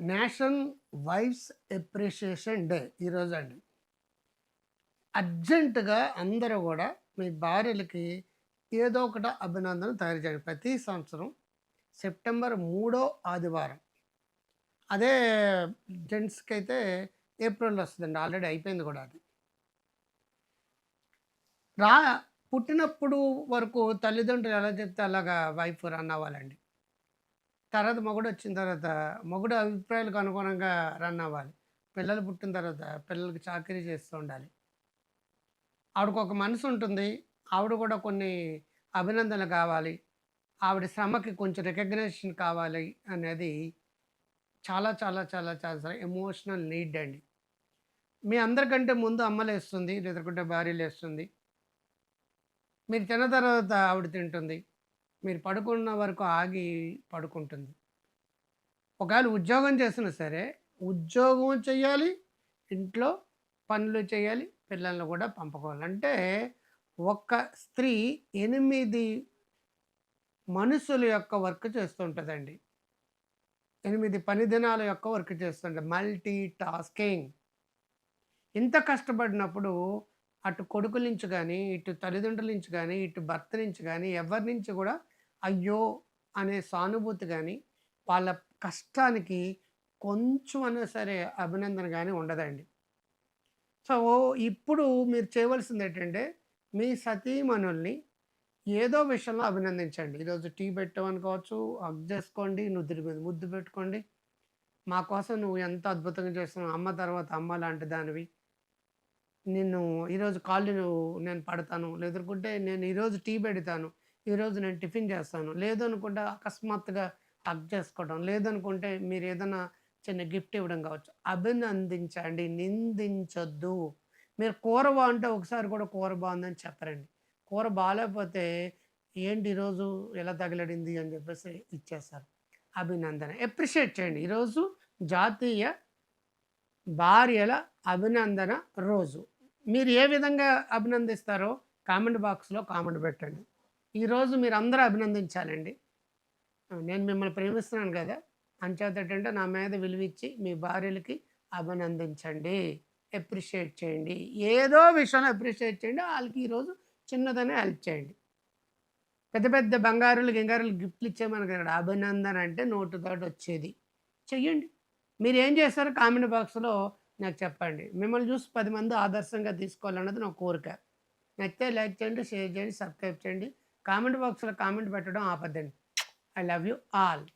National wives appreciation day ఈరోజు అండి అర్జెంటుగా అందరూ కూడా మీ భార్యలకి ఏదో ఒకటి అభినందన తయారు చేయండి. ప్రతి సంవత్సరం సెప్టెంబర్ మూడో ఆదివారం. అదే జెంట్స్కి అయితే ఏప్రిల్ వస్తుందండి. ఆల్రెడీ అయిపోయింది కూడా అది. రా పుట్టినప్పుడు వరకు తల్లిదండ్రులు ఎలా చెప్తే అలాగా వైఫ్ రన్ అవ్వాలండి. తర్వాత మొగుడు వచ్చిన తర్వాత మొగుడు అభిప్రాయాలకు అనుగుణంగా రన్ అవ్వాలి. పిల్లలు పుట్టిన తర్వాత పిల్లలకి చాకరీ చేస్తూ ఉండాలి. ఆవిడకు ఒక మనసు ఉంటుంది. ఆవిడ కూడా కొన్ని అభినందనలు కావాలి. ఆవిడ శ్రమకి కొంచెం రికగ్నేషన్ కావాలి అనేది చాలా చాలా చాలా చాలా ఎమోషనల్ నీడ్ అండి. మీ అందరికంటే ముందు అమ్మలు వేస్తుంది లేదంటే భార్యలు వేస్తుంది మీరు తిన్న తర్వాత ఆవిడ తింటుంది. మీరు పడుకున్న వరకు ఆగి పడుకుంటుంది. ఒకవేళ ఉద్యోగం చేసినా సరే ఉద్యోగం చేయాలి ఇంట్లో పనులు చేయాలి పిల్లల్ని కూడా పంపుకోవాలి అంటే ఒక స్త్రీ ఎనిమిది మనుషుల యొక్క వర్క్ చేస్తుంటుందండి. ఎనిమిది పని దినాల యొక్క వర్క్ చేస్తుంటుంది. మల్టీ టాస్కింగ్ ఇంత కష్టపడినప్పుడు అటు కొడుకుల నుంచి కానీ ఇటు తల్లిదండ్రుల నుంచి కానీ ఇటు భర్త నుంచి కానీ ఎవరి నుంచి కూడా అయ్యో అనే సానుభూతి కానీ వాళ్ళ కష్టానికి కొంచెం అన్నా సరే అభినందన కానీ ఉండదండి. సో ఇప్పుడు మీరు చేయవలసింది ఏంటంటే మీ సతీమణుల్ని ఏదో విషయంలో అభినందించండి. ఈరోజు టీ పెట్టమనుకోవచ్చు హగ్ చేసుకోండి నుదురి మీద ముద్దు పెట్టుకోండి. మా కోసం నువ్వు ఎంత అద్భుతంగా చేస్తున్నావు అమ్మ తర్వాత అమ్మ లాంటి దానివి. నిన్ను ఈరోజు కాళ్ళు నువ్వు నేను పడతాను లేదనుకుంటే నేను ఈరోజు టీ పెడతాను. ఈరోజు నేను టిఫిన్ చేస్తాను. లేదనుకుంటే అకస్మాత్తుగా హక్ చేసుకోవడం లేదనుకుంటే మీరు ఏదైనా చిన్న గిఫ్ట్ ఇవ్వడం కావచ్చు. అభినందించండి నిందించొద్దు. మీరు కూర బాగుంటే ఒకసారి కూడా కూర బాగుందని చెప్పరండి. కూర బాగాలేకపోతే ఏంటి ఈరోజు ఎలా తగిలడింది అని చెప్పేసి ఇచ్చేస్తారు. అభినందన. ఎప్రిషియేట్ చేయండి. ఈరోజు జాతీయ భార్యల అభినందన రోజు. మీరు ఏ విధంగా అభినందిస్తారో కామెంట్ బాక్స్లో కామెంట్ పెట్టండి. ఈరోజు మీరు అందరూ అభినందించాలండి. నేను మిమ్మల్ని ప్రేమిస్తున్నాను కదా అంచేత నా మీద విలువిచ్చి మీ భార్యలకి అభినందించండి. అప్రిషియేట్ చేయండి. ఏదో విషయంలో అప్రిషియేట్ చేయండి వాళ్ళకి ఈరోజు చిన్నదనే హెల్ప్ చేయండి. పెద్ద పెద్ద బంగారులు గింగారులు గిఫ్ట్లు ఇచ్చేమని ఇక్కడ అభినందన అంటే నోటుతోటి వచ్చేది. చెయ్యండి. మీరు ఏం చేస్తారు కామెంట్ బాక్స్లో నాకు చెప్పండి. మిమ్మల్ని చూసి పది మంది ఆదర్శంగా తీసుకోవాలన్నది నా కోరిక. నచ్చితే లైక్ చేయండి షేర్ చేయండి సబ్స్క్రైబ్ చేయండి. కామెంట్ బాక్స్లో కామెంట్ పెట్టడం ఆపద్దండి. I love you all.